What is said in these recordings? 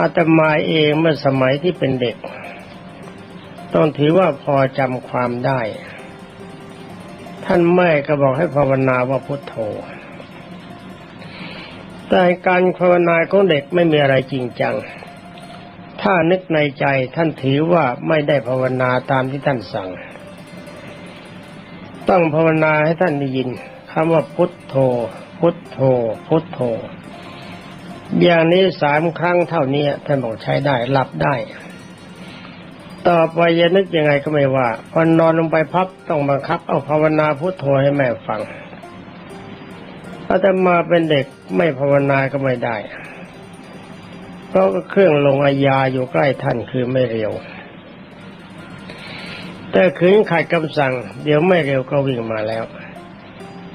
อาตมาเองเมื่อสมัยที่เป็นเด็ก ต้องถือว่าพอจำความได้ ท่านแม่ก็บอกให้ภาวนาว่าพุทโธ แต่การภาวนาของเด็กไม่มีอะไรจริงจัง ถ้านึกในใจท่านถือว่าไม่ได้ภาวนาตามที่ท่านสั่ง ต้องภาวนาให้ท่านได้ยินคำว่าพุทโธ พุทโธ พุทโธ อย่างนี้สามครั้งเท่านี้ท่านบอกใช้ได้หลับได้ ต่อไปจะนึกยังไงก็ไม่ว่าพอนอนลงไปพับต้องบังคับ เอาภาวนาพุทโธให้แม่ฟังอาตมาเป็นเด็กไม่ภาวนาก็ไม่ได้ เพราะเครื่องลงอาญาอยู่ใกล้ท่านคือไม่เร็ว แต่ขืนขัดคำสั่ง เดี๋ยวไม่เร็วก็วิ่งมาแล้ว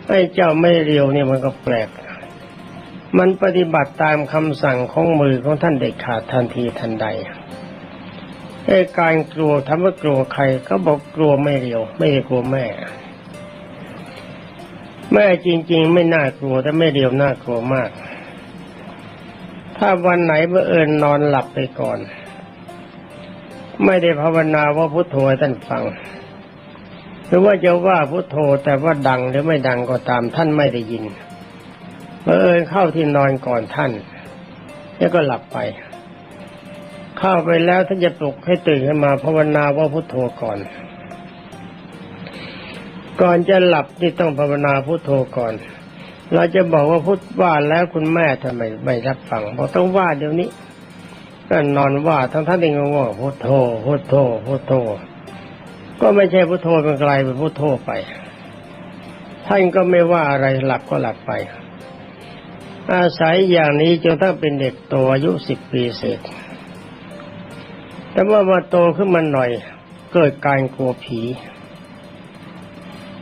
ไอ้เจ้าไม่เร็วเนี่ยมันก็แปลก มันปฏิบัติตามคำสั่งของมือของท่านเด็ดขาดทันทีทันใดไอ้การกลัวทำว่ากลัวใครก็บอกกลัวไม่เร็วไม่ได้กลัวแม่ แม่จริง ๆ ไม่น่ากลัวแต่ไม่เร็วน่ากลัวมาก ถ้าวันไหนเมื่อเอิญนอนหลับไปก่อน ไม่ได้ภาวนาว่าพุทโธท่านฟัง หรือว่าจะว่าพุทโธแต่ว่าดังหรือไม่ดังก็ตามท่านไม่ได้ยิน เมื่อเอิญเข้าที่นอนก่อนท่าน แล้วก็หลับไป เข้าไปแล้วท่านจะปลุกให้ตื่นขึ้นมาภาวนาว่าพุทโธก่อน ก่อนจะหลับนี่ต้องภาวนาพุทโธก่อน เราจะบอกว่าพุทว่าแล้วคุณแม่ทำไมไม่รับฟังบอกต้องว่าเดี๋ยวนี้ ก็นอนว่าทั้งท่านเองก็ว่าพุทโธพุทโธพุทโธ ก็ไม่ใช่พุทโธเป็นไกลเป็นพุทโธไป ท่านก็ไม่ว่าอะไรหลับก็หลับไป อาศัยอย่างนี้จนถ้าเป็นเด็กโตอายุสิบปีเศษ แต่ว่ามาโตขึ้นมาหน่อย เกิดการกลัวผี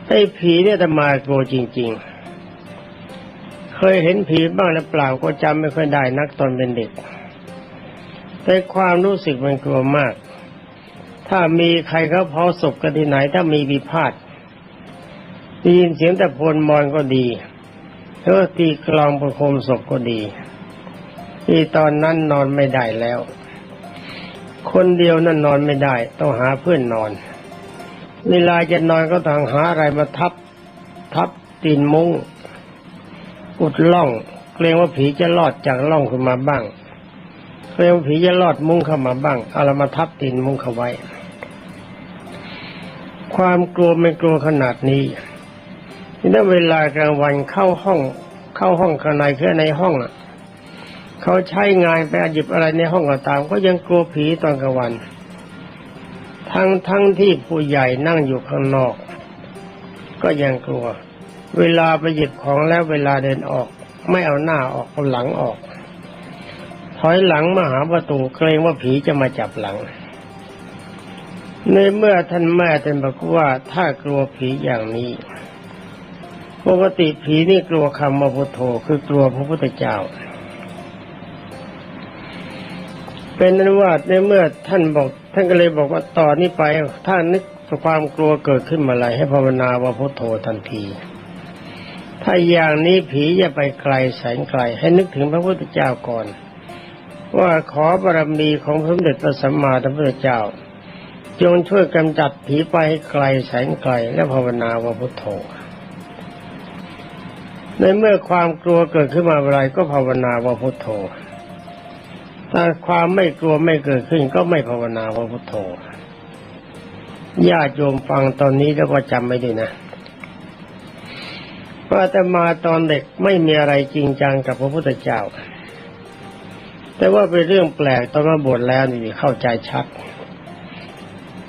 ไอ้ผีเนี่ยจะมากลัวจริง ๆ เคยเห็นผีบ้างหรือเปล่าก็จำไม่ค่อยได้นักตอนเป็นเด็ก แต่ความรู้สึกมันกลัวมาก ถ้ามีใครเขาเผาศพกันที่ไหน ถ้ามีวิพาทได้ยินเสียงตะโพนมอนก็ดี หรือว่าตีกลองประโคมศพก็ดีที่ตอนนั้นนอนไม่ได้แล้ว คนเดียวนั่นนอนไม่ได้ ต้องหาเพื่อนนอน เวลาจะนอนก็ต้องหาอะไรมาทับ ทับตีนมุง้งอุดล่อง เกรงว่าผีจะลอดจากล่องขึ้นมาบ้างเกรงว่าผีจะลอดมุ้งเข้ามาบ้างเอาละมาทับตีนมุ้งเข้าไว้ ความกลัวไม่กลัวขนาดนี้ นี่เวลากลางวันเข้าห้อง เข้าห้องข้างในคือในห้องอะเขาใช้งานไปหยิบอะไรในห้องก็ตาม ก็ยังกลัวผีตอนกลางวัน ทั้งทั้งที่ผู้ใหญ่นั่งอยู่ข้างนอก ก็ยังกลัว เวลาไปหยิบของแล้วเวลาเดินออก ไม่เอาหน้าออกเอาหลังออก ถอยหลังมาหาประตูเกรงว่าผีจะมาจับหลัง ในเมื่อท่านแม่ท่านบอกว่าถ้ากลัวผีอย่างนี้ ปกติผีนี่กลัวคำว่าพุทโธคือกลัวพระพุทธเจ้า เป็นนั้นว่าในเมื่อท่านบอก ท่านก็เลยบอกว่าต่อนนี้ไปถ้านึกความกลัวเกิดขึ้นมาอะไรให้ภาวนาว่าพุทโธทันที ถ้าอย่างนี้ผีจะไปไกลแสนไกล ให้นึกถึงพระพุทธเจ้าก่อน ว่าขอบารมีของพระสมเด็จพระสัมมาสัมพุทธเจ้า จงช่วยกำจัดผีไปให้ไกลแสนไกลและภาวนาว่าพุทโธ ในเมื่อความกลัวเกิดขึ้นมาอะไรก็ภาวนาว่าพุทโธ ถ้าความไม่กลัวไม่เกิดขึ้นก็ไม่ภาวนาว่าพุทโธ ญาติโยมฟังตอนนี้แล้วก็จำไม่ได้นะว่าแต่มาตอนเด็กไม่มีอะไรจริงจังกับพระพุทธเจ้า แต่ว่าเป็นเรื่องแปลกตอนมาบวชแล้วนี่เข้าใจชัด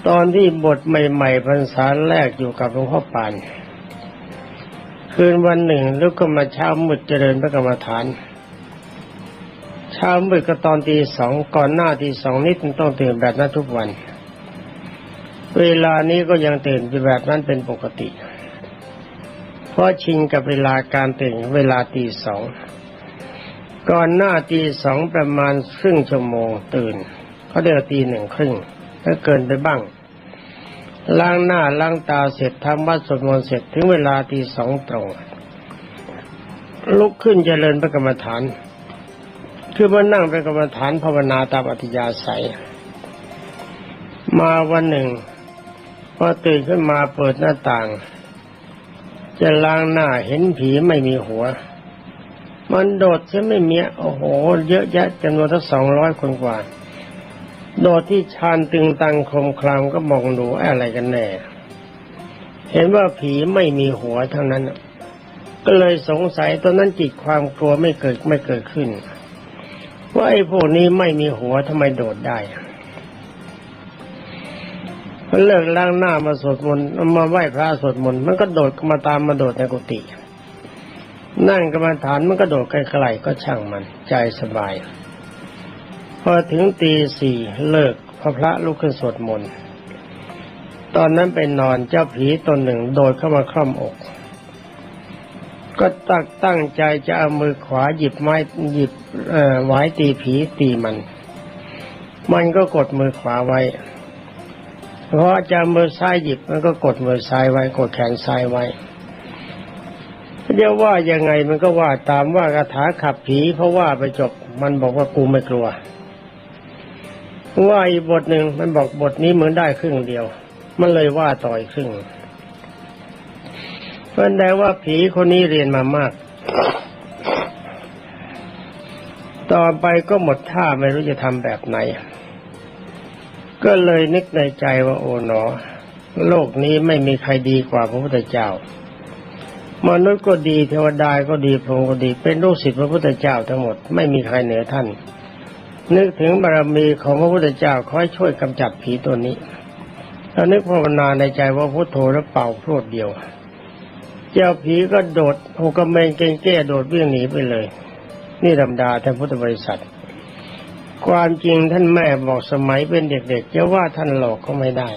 ตอนที่บทใหม่ๆพรรษาแรกอยู่กับหลวงพ่อปาน คืนวันหนึ่งลุกขึ้นมาเช้ามืดเจริญพระกรรมฐาน เช้ามืดก็ตอนตีสองก่อนหน้าตีสองนิดต้องตื่นแบบนั้นทุกวัน เวลานี้ก็ยังตื่นแบบนั้นเป็นปกติ เพราะชิงกับเวลาการตื่นเวลาตีสองก่อนหน้าตีสองประมาณครึ่งชั่วโมงตื่นเขาเดือตีหนึ่งครึ่งถ้าเกินไปบ้าง ล้างหน้าล้างตาเสร็จทำวัดสวดมนต์เสร็จถึงเวลาตีสองตรง ลุกขึ้นเจริญพระกรรมฐาน คือมานั่งเป็นกรรมฐานภาวนาตามอัธยาศัย มาวันหนึ่งพอตื่นขึ้นมาเปิดหน้าต่าง จะล้างหน้าเห็นผีไม่มีหัว มันโดดใช่ไม่เมียโอ้โห เยอะแยะจำนวนทั้งสองร้อยคนกว่า โดดที่ชานตึงตังคมคลามก็มองดูอะไรกันแน่ เห็นว่าผีไม่มีหัวทั้งนั้น ก็เลยสงสัยตอนนั้นจิตความกลัวไม่เกิดไม่เกิดขึ้น ว่าไอ้พวกนี้ไม่มีหัวทำไมโดดได้มันเลิกล้างหน้ามาสวดมนต์มาไหว้พระสวดมนต์มันก็โดดมาตามมาโดดในกุฏินั่งกรรมฐานมันก็โดดไกลๆก็ช่างมันใจสบาย พอถึงตีสี่เลิกพอพระลุกขึ้นสวดมนต์ตอนนั้นไปนอนเจ้าผีตนหนึ่งโดดเข้ามาคล่อมอก ก็ตั้งตั้งใจจะเอามือขวาหยิบไม้หยิบไว้ตีผีตีมัน มันก็กดมือขวาไว้เพราะจะมือซ้ายหยิบมันก็กดมือซ้ายไว้กดแขนซ้ายไว้เดี๋ยวว่ายังไงมันก็ว่าตามว่าคาถาขับผีเพราะว่าไปจบมันบอกว่ากูไม่กลัว ว่าอีกบทหนึ่งมันบอกบทนี้เหมือนได้ครึ่งเดียว มันเลยว่าต่ออีกครึ่งเพราะแต่ว่าผีคนนี้เรียนมามาก ต่อไปก็หมดท่าไม่รู้จะทำแบบไหน ก็เลยนึกในใจว่าโอ๋หนอ โลกนี้ไม่มีใครดีกว่าพระพุทธเจ้ามนุษย์ก็ดีเทวดาก็ดีพรหมก็ดี เป็นลูกศิษย์พระพุทธเจ้าทั้งหมด ไม่มีใครเหนือท่าน นึกถึงบารมีของพระพุทธเจ้าคอยช่วยกำจัดผีตัวนี้แล้วนึกภาวนาในใจว่าพุทโธแล้วเป่าพรวดเดียว เจ้าผีก็โดดหกกระเมงเกงแก้โดดวิ่งหนีไปเลย นี่ธรรมดาท่านพุทธบริษัท ความจริงท่านแม่บอกสมัยเป็นเด็กๆจะว่าท่านหลอกก็ไม่ได้